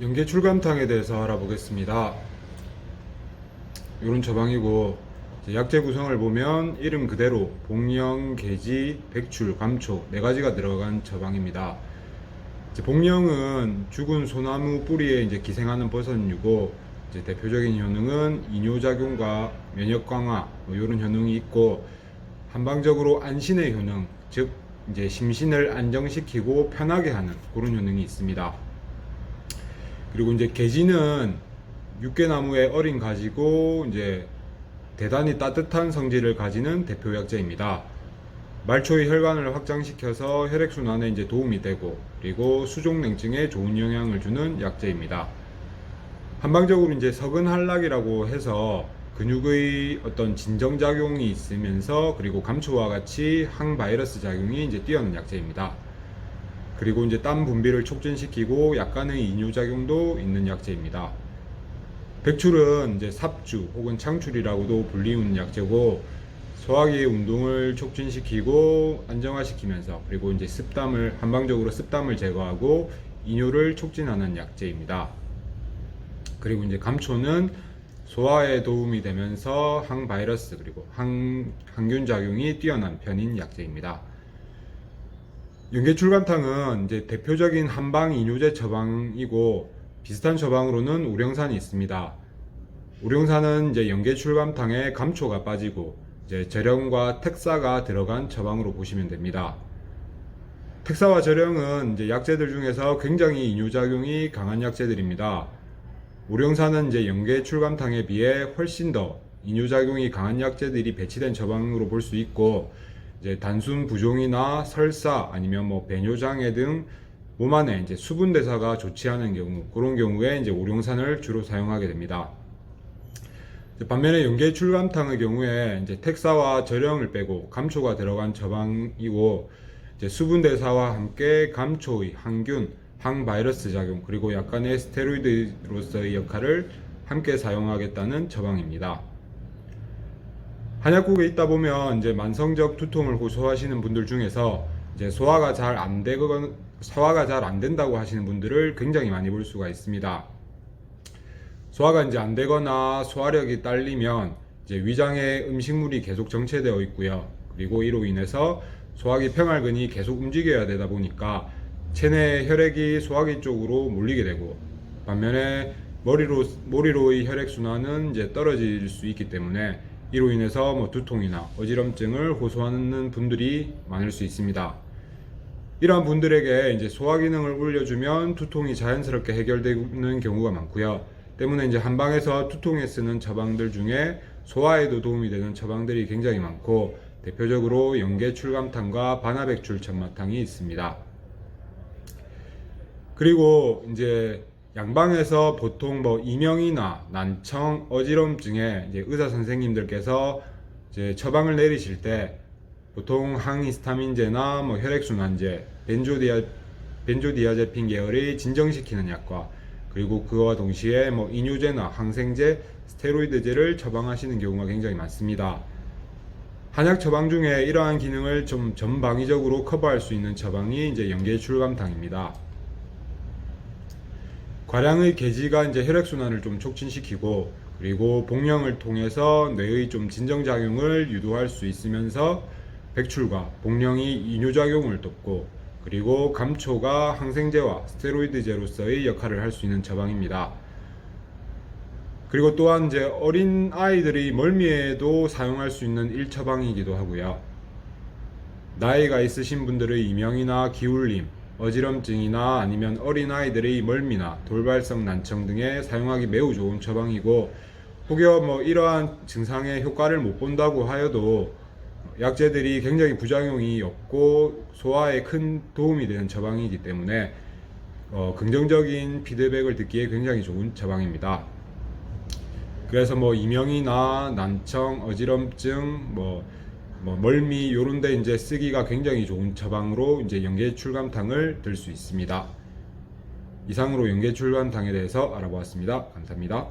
연계 출감탕에 대해서 알아보겠습니다. 이런 처방이고 약재 구성을 보면 이름 그대로 복령, 계지, 백출, 감초 네 가지가 들어간 처방입니다. 복령은 죽은 소나무 뿌리에 이제 기생하는 버섯류고 대표적인 효능은 이뇨작용과 면역 강화 뭐 이런 효능이 있고 한방적으로 안신의 효능 즉 이제 심신을 안정시키고 편하게 하는 그런 효능이 있습니다. 그리고 이제 계지는 육개나무의 어린 가지고 이제 대단히 따뜻한 성질을 가지는 대표 약재입니다. 말초의 혈관을 확장시켜서 혈액순환에 이제 도움이 되고 그리고 수족냉증에 좋은 영향을 주는 약재입니다. 한방적으로 이제 석은한락이라고 해서 근육의 어떤 진정작용이 있으면서 그리고 감초와 같이 항바이러스 작용이 이제 뛰어난 약재입니다. 그리고 이제 땀 분비를 촉진시키고 약간의 이뇨작용도 있는 약재입니다. 백출은 이제 삽주 혹은 창출이라고도 불리는 약재고 소화기의 운동을 촉진시키고 안정화시키면서 그리고 이제 습담을 한방적으로 습담을 제거하고 이뇨를 촉진하는 약재입니다. 그리고 이제 감초는 소화에 도움이 되면서 항바이러스 그리고 항, 항균 작용이 뛰어난 편인 약재입니다. 연계출감탕은 이제 대표적인 한방 이뇨제 처방이고 비슷한 처방으로는 우령산이 있습니다. 우령산은 이제 연계출감탕에 감초가 빠지고 이제 절영과 택사가 들어간 처방으로 보시면 됩니다. 택사와 절영은 이제 약재들 중에서 굉장히 이뇨작용이 강한 약재들입니다. 우령산은 이제 연계 출감탕에 비해 훨씬 더 이뇨작용이 강한 약재들이 배치된 처방으로 볼 수 있고 이제 단순 부종이나 설사 아니면 뭐 배뇨장애 등 몸 안에 이제 수분 대사가 좋지 않은 경우 그런 경우에 이제 우령산을 주로 사용하게 됩니다. 반면에 연계 출감탕의 경우에 이제 택사와 절영을 빼고 감초가 들어간 처방이고 이제 수분 대사와 함께 감초의 항균, 항바이러스 작용 그리고 약간의 스테로이드로서의 역할을 함께 사용하겠다는 처방입니다. 한약국에 있다 보면 이제 만성적 두통을 호소하시는 분들 중에서 이제 소화가 잘 안 되거나 소화가 잘 안 된다고 하시는 분들을 굉장히 많이 볼 수가 있습니다. 소화가 이제 안 되거나 소화력이 딸리면 이제 위장에 음식물이 계속 정체되어 있고요. 그리고 이로 인해서 소화기 평활근이 계속 움직여야 되다 보니까 체내 혈액이 소화기 쪽으로 몰리게 되고 반면에 머리로 머리로의 혈액 순환은 이제 떨어질 수 있기 때문에 이로 인해서 뭐 두통이나 어지럼증을 호소하는 분들이 많을 수 있습니다. 이러한 분들에게 이제 소화 기능을 올려주면 두통이 자연스럽게 해결되는 경우가 많고요. 때문에 이제 한방에서 두통에 쓰는 처방들 중에 소화에도 도움이 되는 처방들이 굉장히 많고 대표적으로 연계 출감탕과 반화백출 천마탕이 있습니다. 그리고 이제 양방에서 보통 뭐 이명이나 난청, 어지럼증에 이제 의사 선생님들께서 이제 처방을 내리실 때 보통 항히스타민제나 뭐 혈액순환제, 벤조디아 벤조디아제핀 계열의 진정시키는 약과 그리고 그와 동시에 뭐 이뇨제나 항생제, 스테로이드제를 처방하시는 경우가 굉장히 많습니다. 한약 처방 중에 이러한 기능을 좀 전방위적으로 커버할 수 있는 처방이 이제 연계 출감탕입니다. 과량의 계지가 이제 혈액 순환을 좀 촉진시키고 그리고 복령을 통해서 뇌의 좀 진정작용을 유도할 수 있으면서 백출과 복령이 이뇨작용을 돕고 그리고 감초가 항생제와 스테로이드제로서의 역할을 할 수 있는 처방입니다. 그리고 또한 이제 어린 아이들이 멀미에도 사용할 수 있는 일처방이기도 하고요. 나이가 있으신 분들의 이명이나 기울림, 어지럼증이나 아니면 어린 아이들의 멀미나 돌발성 난청 등에 사용하기 매우 좋은 처방이고 혹여 뭐 이러한 증상의 효과를 못 본다고 하여도 약재들이 굉장히 부작용이 없고 소화에 큰 도움이 되는 처방이기 때문에 어, 긍정적인 피드백을 듣기에 굉장히 좋은 처방입니다. 그래서 뭐 이명이나 난청, 어지럼증, 뭐, 뭐 멀미 요런 데 이제 쓰기가 굉장히 좋은 처방으로 이제 연계 출감탕을 들 수 있습니다. 이상으로 연계 출감탕에 대해서 알아보았습니다. 감사합니다.